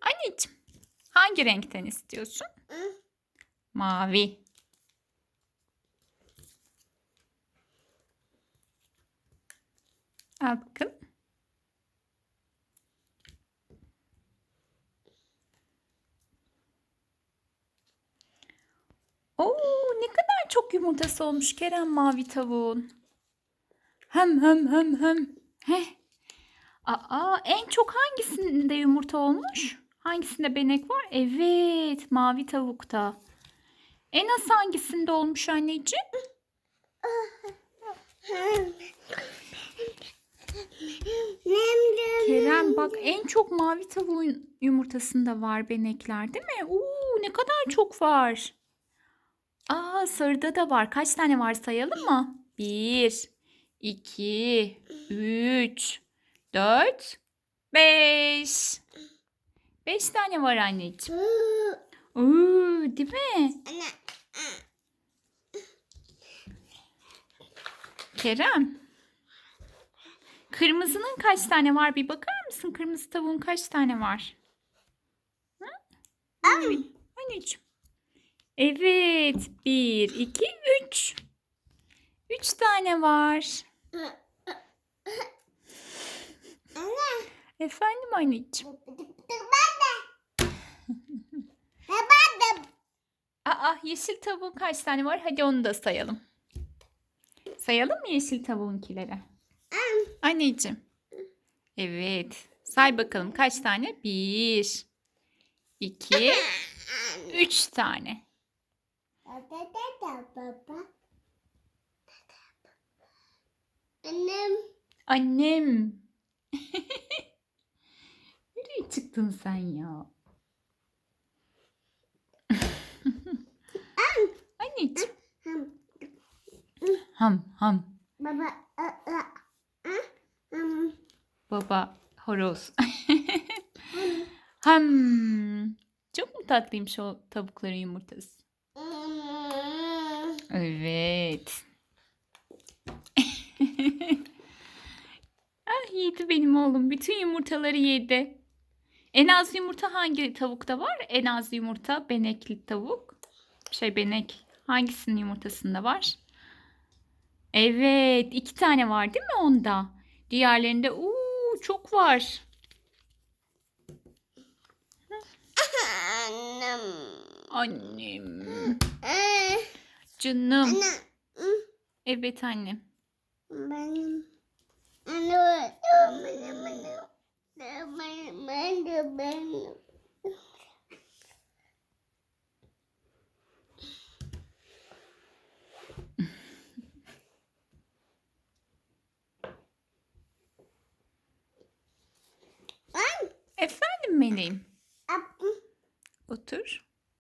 Anneciğim hangi renkten istiyorsun? Mavi. Al bakalım. Oo, ne kadar çok yumurtası olmuş Kerem mavi tavuğun. Hem hem hem hem. Heh. Aa, en çok hangisinde yumurta olmuş? Hangisinde benek var? Evet, mavi tavukta. En az hangisinde olmuş anneciğim? Kerem bak en çok mavi tavuğun yumurtasında var benekler değil mi? Oo, ne kadar çok var. Aa sarıda da var. Kaç tane var sayalım mı? Bir, iki, üç, dört, beş. Beş tane var anneciğim. Oo, değil mi? Kerem. Kırmızının kaç tane var bir bakar mısın? Kırmızı tavuğun kaç tane var? Anneciğim. Evet. Bir, iki, üç. Üç tane var. Efendim anneciğim. Aa, yeşil tavuğun kaç tane var? Hadi onu da sayalım. Sayalım mı yeşil tavuğunkileri? Anneciğim. Evet. Say bakalım kaç tane? Bir, iki, üç tane. Annem. Annem. Çıktın sen ya? Anneciğim. Ham ham. Baba. Baba horoz. ham. Çok mu tatlıymış o tavukların yumurtası? Evet. ah yedi benim oğlum. Bütün yumurtaları yedi. En az yumurta hangi tavukta var? En az yumurta benekli tavuk. Şey benek. Hangisinin yumurtasında var? Evet. iki tane var değil mi onda? Diğerlerinde uuu çok var. Annem. Annem. Ee, Canım. Anne. Evet annem. Benim. Anne. Benim. Efendim meleğim. Otur.